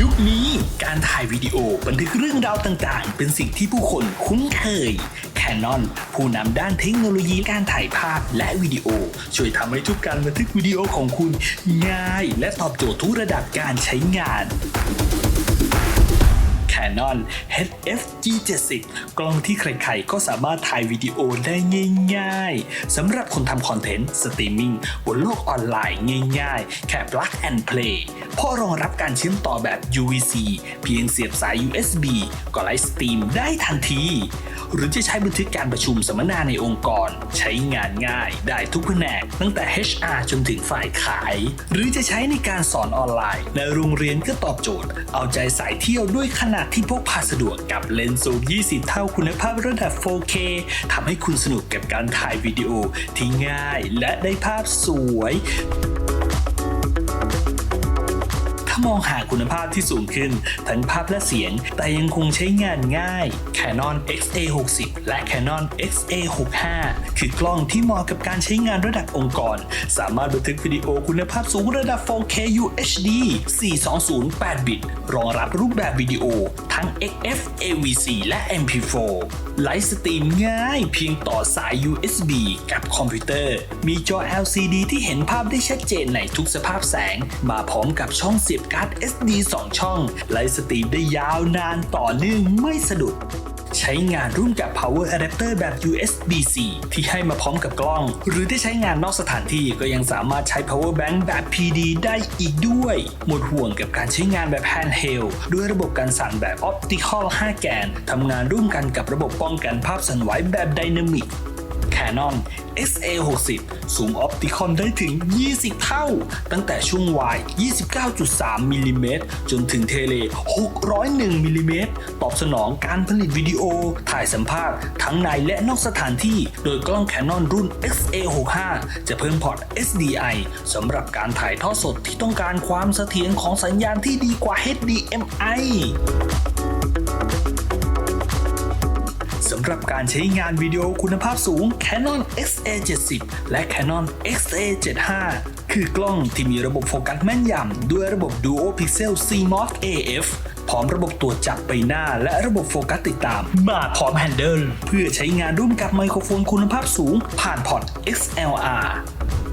ยุคนี้การถ่ายวิดีโอบันทึกเรื่องราวต่างๆ เป็นสิ่งที่ผู้คนคุ้นเคย Canon ผู้นำด้านเทคโนโลยีการถ่ายภาพและวิดีโอ ช่วยทำให้ทุกการบันทึกวิดีโอของคุณ ง่าย และตอบโจทย์ทุกระดับการใช้งาน Canon HF G70 กล้องที่ใครๆ ก็สามารถถ่ายวิดีโอได้ง่ายๆสำหรับคนทำคอนเทนต์สตรีมมิ่งบนโลกออนไลน์ง่ายๆ แค่ plug and play เพราะรองรับการเชื่อมต่อแบบ UVC เพียงเสียบสาย USB ก็ไลฟ์สตรีมได้ทันที หรือจะใช้บันทึกการประชุมสัมมนาในองค์กร ใช้งานง่ายได้ทุกแผนกตั้งแต่ HR จนถึงฝ่ายขาย หรือจะใช้ในการสอนออนไลน์ ในโรงเรียนก็ตอบโจทย์ เอาใจสายเที่ยวด้วยขนาดที่พกพาสะดวกกับเลนส์ซูม 20 เท่าคุณภาพระดับ 4K ทำให้คุณสนุกกับการถ่ายวิดีโอที่ง่ายและได้ภาพสวย มองหาคุณภาพที่สูงขึ้น ทั้งภาพและเสียง แต่ยังคงใช้งานง่าย Canon XA60 และ Canon XA65 คือกล้องที่เหมาะกับการใช้งานระดับองค์กร สามารถบันทึกวิดีโอคุณภาพสูงระดับ 4K UHD 420 8 บิต รองรับรูปแบบวิดีโอ ทั้ง XF AVC และ MP4 ไลฟ์สตรีมง่าย เพียงต่อสาย USB กับคอมพิวเตอร์ มีจอ LCD ที่เห็นภาพได้ชัดเจนในทุกสภาพแสง มาพร้อมกับช่องเสียบการ์ด SD 2 ช่อง ไลฟ์สตรีมได้ยาวนานต่อเนื่องไม่สะดุดใช้งานร่วมกับ power adapter แบบ USB-C ที่ให้มาพร้อมกับกล้อง หรือที่ใช้งานนอกสถานที่ก็ยังสามารถใช้ power bank แบบ PD ได้อีกด้วย หมดห่วงกับการใช้งานแบบ handheld ด้วยระบบการสั่นแบบ optical 5 แกน ทำงานร่วมกันกับระบบป้องกันภาพสั่นไหวแบบ dynamic Canon XA60 ซูมออปติคอนได้ถึง 20 เท่า ตั้งแต่ช่วงวาย 29.3มิลลิเมตรจนถึงเทเล 601มิลลิเมตรตอบสนองการผลิตวิดีโอ ถ่ายสัมภาษณ์ทั้งในและนอกสถานที่ โดยกล้อง Canon รุ่น XA65 จะเพิ่มพอร์ต SDI สำหรับการถ่ายทอดสดที่ต้องการความเสถียรของสัญญาณที่ดีกว่า HDMI สำหรับการใช้งานวิดีโอคุณภาพสูง Canon XA70 และ Canon XA75 คือกล้องที่มีระบบโฟกัสแม่นยำด้วยระบบ Duo Pixel CMOS AF พร้อมระบบตรวจจับใบหน้า และระบบโฟกัสติดตาม มาพร้อมแฮนเดิลเพื่อใช้งานร่วมกับไมโครโฟนคุณภาพสูง ผ่านพอร์ต XLR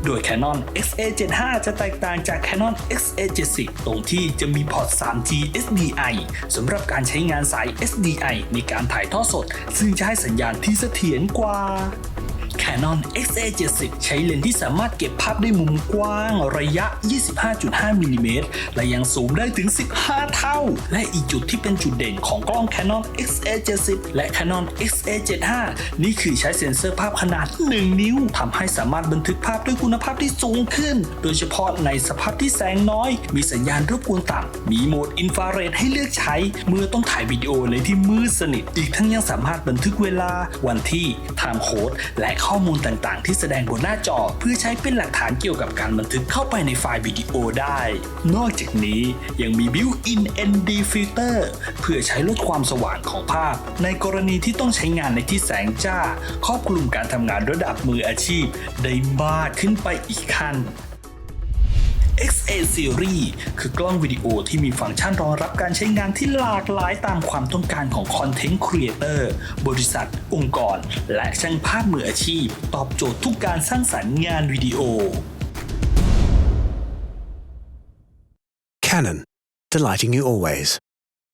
โดย Canon XA75 จะแตกต่างจาก Canon XA70 ตรงที่จะมีพอร์ต 3G SDI สำหรับการใช้งานสาย SDI ในการถ่ายทอดสด ซึ่งจะให้สัญญาณที่เสถียรกว่า Canon XA70 ใช้เลนส์ที่สามารถเก็บภาพได้มุมกว้างระยะ 25.5มิลลิเมตรและยังซูมได้ถึง 15 เท่า และอีกจุดที่เป็นจุดเด่นของกล้อง Canon XA70 และ Canon XA75 นี่คือใช้เซ็นเซอร์ภาพขนาด 1 นิ้วทำให้สามารถบันทึกภาพด้วยคุณภาพที่สูงขึ้น โดยเฉพาะในสภาพที่แสงน้อย มีสัญญาณรบกวนต่ำมีโหมดอินฟราเรดให้เลือกใช้ เมื่อต้องถ่ายวิดีโอในที่มืดสนิท อีกทั้งยังสามารถบันทึกเวลาวันที่ time code และข้อมูลต่างๆ ที่แสดงบนหน้าจอ เพื่อใช้เป็นหลักฐานเกี่ยวกับการบันทึกเข้าไปในไฟล์วิดีโอได้ นอกจากนี้ยังมี built-in ND filter เพื่อใช้ลดความสว่างของภาพ ในกรณีที่ต้องใช้งานในที่แสงจ้า ครอบคลุมการทำงานระดับมืออาชีพ ได้มากขึ้นไปอีกขั้น XA Series คือกล้องวิดีโอที่มีฟังก์ชันรองรับการใช้งานที่หลากหลายตามความต้องการของคอนเทนต์ครีเอเตอร์บริษัท องค์กร และช่างภาพมืออาชีพ ตอบโจทย์ทุกการสร้างสรรค์งานวิดีโอ Canon, delighting you always.